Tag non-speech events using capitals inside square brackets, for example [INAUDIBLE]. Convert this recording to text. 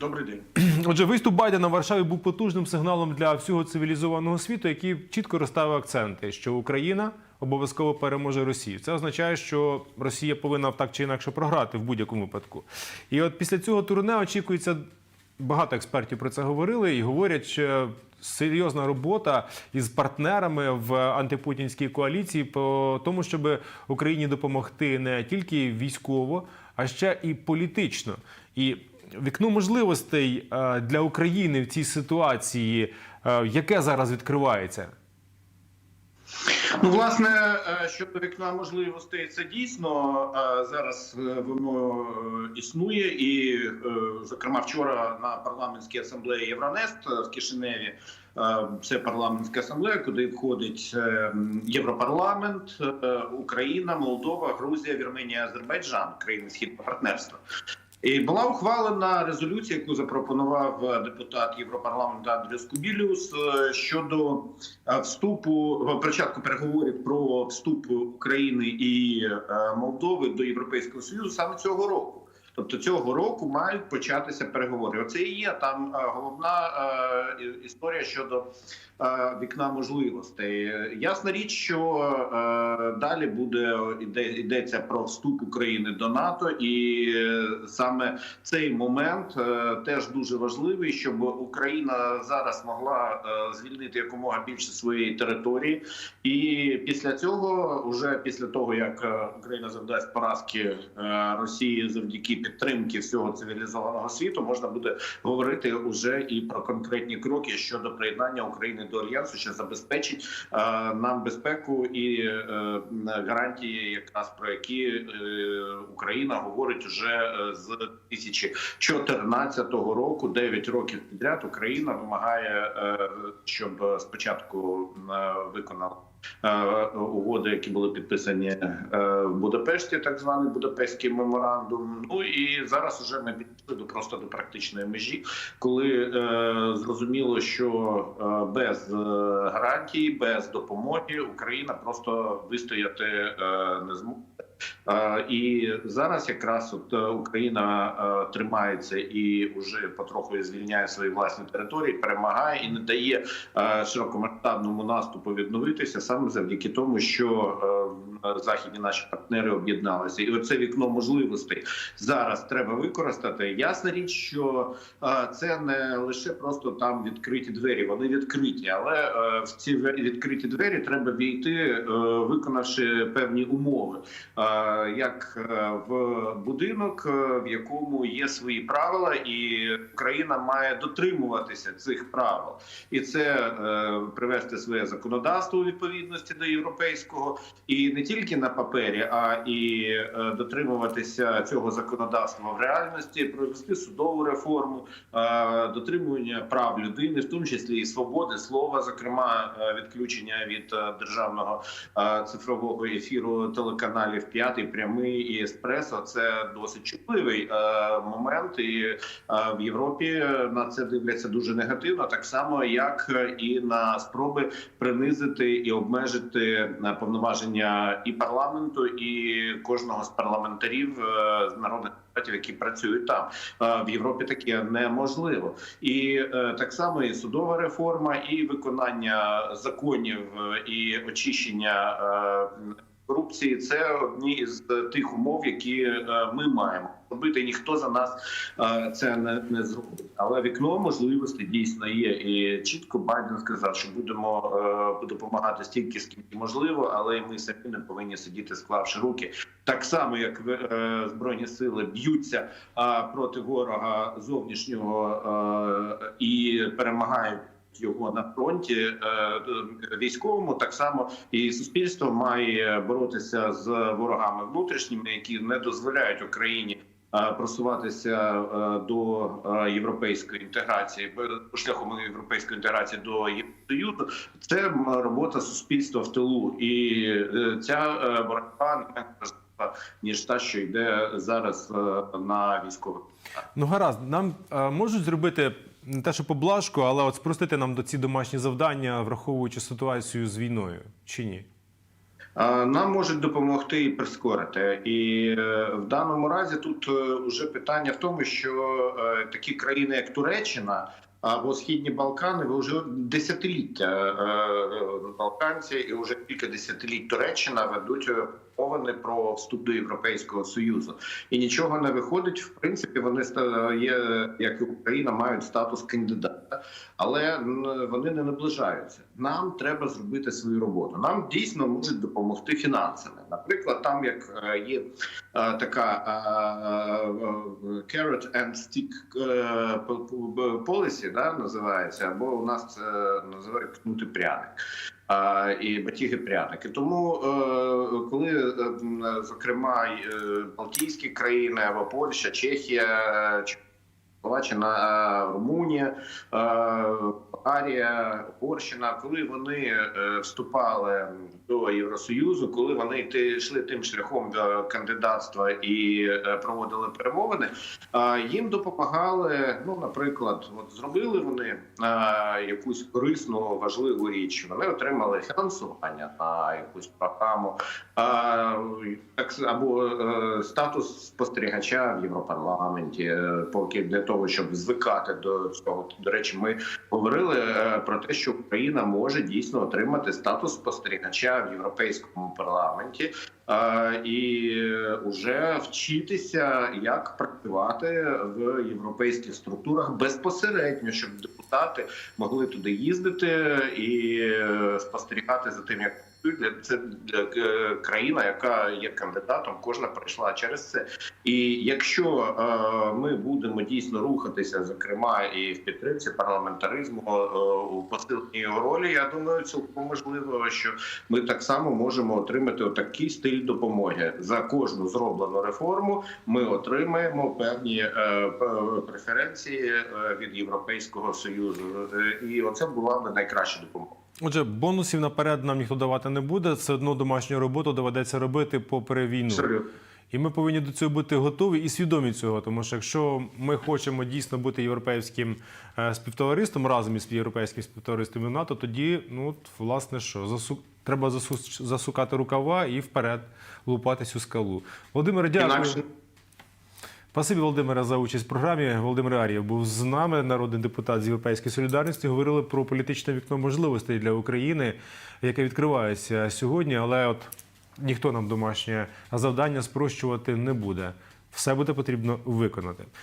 Добрий день. [CLEARS THROAT] Отже, виступ Байдена в Варшаві був потужним сигналом для всього цивілізованого світу, який чітко розставив акценти, що Україна обов'язково переможе Росію. Це означає, що Росія повинна так чи інакше програти в будь-якому випадку. І от після цього турне очікується багато експертів про це говорили і говорять, що серйозна робота із партнерами в антипутінській коаліції по тому, щоб Україні допомогти не тільки військово, а ще і політично. І вікно можливостей е, для України в цій ситуації, е, яке зараз відкривається? Ну, власне, е, щодо вікна можливостей, це дійсно зараз воно існує, і, зокрема, вчора на парламентській асамблеї Євронест в Кишиневі. Це парламентська асамблея, куди входить Європарламент, Україна, Молдова, Грузія, Вірменія, Азербайджан, країни східного партнерства. І була ухвалена резолюція, яку запропонував е, депутат Європарламенту Андріус Кубіліус е, щодо е, вступу початку переговорів про вступ України і Молдови до Європейського союзу саме цього року. Тобто цього року мають початися переговори. Оце і є там е, головна е, історія щодо е, вікна можливостей. Ясна річ, що далі буде йдеться про вступ України до НАТО, і саме цей момент теж дуже важливий, щоб Україна зараз могла звільнити якомога більше своєї території, і після цього, уже після того як Україна завдасть поразки Росії завдяки підтримки всього цивілізованого світу, можна буде говорити уже і про конкретні кроки щодо приєднання України до альянсу, що забезпечить е, нам безпеку і е, гарантії, якраз про які е, Україна говорить уже з 2014 року, 9 років підряд. Україна вимагає, щоб спочатку виконала. Е, Угоди, які були підписані е, в Будапешті, так званий Будапештський меморандум. Ну і зараз вже ми підійшли до просто до практичної межі, коли е, зрозуміло, що без гарантії, без допомоги Україна просто вистояти не зможе. Е, І зараз якраз от е, Україна е, тримається і вже потроху звільняє свої власні території, перемагає і не дає широкомасштабному наступу відновитися саме завдяки тому, що західні наші партнери об'єдналися, і оце вікно можливостей зараз треба використати. Ясна річ, що е, це не лише просто там відкриті двері, вони відкриті, але е, в ці відкриті двері треба війти, е, виконавши певні умови. Е, Як е, в будинок, е, в якому є свої правила, і Україна має дотримуватися цих правил, і це е, привести своє законодавство у відповідності до європейського, і не тільки на папері, а і е, дотримуватися цього законодавства в реальності, провести судову реформу, е, дотримування прав людини, в тому числі і свободи слова, зокрема е, відключення від державного цифрового ефіру телеканалів п'ятий, прямий і еспресо. Це досить чутливий момент, і в Європі на це дивляться дуже негативно, так само як і на спроби принизити і обмежити повноваження і парламенту, і кожного з парламентарів е, з народних депутатів, які працюють там Е, в Європі. Таке неможливо, і е, так само і судова реформа, і виконання законів і очищення. Корупції це одні із тих умов, які е, ми маємо робити. Ніхто за нас е, це не, не зробить. Але вікно можливостей дійсно є. І чітко Байден сказав, що будемо е, допомагати стільки, скільки можливо, але ми самі не повинні сидіти, склавши руки. Так само, як збройні сили б'ються проти ворога зовнішнього і перемагають. Його на фронті е, військовому так само і суспільство має боротися з ворогами внутрішніми, які не дозволяють Україні е, просуватися е, до е, європейської інтеграції шляхом європейської інтеграції до Євросоюзу. Це робота суспільства в тилу, і е, ця е, боротьба не важлива, ніж та, що йде зараз е, на військових. Ну гаразд, нам е, можуть зробити не те, що поблажку, але от спростити нам до ці домашні завдання, враховуючи ситуацію з війною, чи ні? Е, Нам можуть допомогти і прискорити. І е, в даному разі тут вже питання в тому, що е, такі країни, як Туреччина. Або східні Балкани, ви вже десятиліття е, е, балканці і вже кілька десятиліть Туреччина ведуть е, про вступ до Європейського союзу, і нічого не виходить. В принципі, вони є як і Україна, мають статус кандидата, але вони не наближаються. Нам треба зробити свою роботу. Нам дійсно можуть допомогти фінансами. Наприклад, там як е, є е, така е, carrot and stick policy, да, називається, або у нас це називають кнути пряник. І батіги пряники. Тому, е, коли е, зокрема е, Балтійські країни або Польща, Чехія, Словаччина, Румунія, е, Болгарія, Угорщина, коли вони е, вступали до Євросоюзу, коли вони йшли тим шляхом до кандидатства і е, проводили перемовини, їм допомагали. Ну, наприклад, от зробили вони якусь корисну важливу річ. Вони отримали фінансування на якусь програму, або е, статус спостерігача в Європарламенті, е, поки для того, щоб звикати до цього. До речі, ми говорили е, про те, що Україна може дійсно отримати статус спостерігача в європейському парламенті. Е, і вже вчитися, як працювати в європейських структурах безпосередньо, щоб депутати могли туди їздити і е, спостерігати за тим, як. Для- це для, е, країна, яка є кандидатом, кожна пройшла через це. І якщо е, ми будемо дійсно рухатися, зокрема і в підтримці парламентаризму е, у посиленні його ролі, я думаю, цілком можливо, що ми так само можемо отримати отакий стиль допомоги за кожну зроблену реформу. Ми отримаємо певні преференції від Європейського союзу, і оце була б найкраща допомога. Отже, бонусів наперед нам ніхто давати буде. Все одно домашню роботу доведеться робити попри війну. Абсолютно. І ми повинні до цього бути готові і свідомі цього. Тому що якщо ми хочемо дійсно бути європейським е, співтовариством разом із європейським співтовариством і НАТО, тоді ну от, власне що засу... треба засу... засукати рукава і вперед лупатись у скалу. Володимир, дякую. Спасибі, Володимире, за участь в програмі. Володимир Ар'єв був з нами, народний депутат з Європейської солідарності. Говорили про політичне вікно можливостей для України, яке відкривається сьогодні. Але от ніхто нам домашнє завдання спрощувати не буде. Все буде потрібно виконати.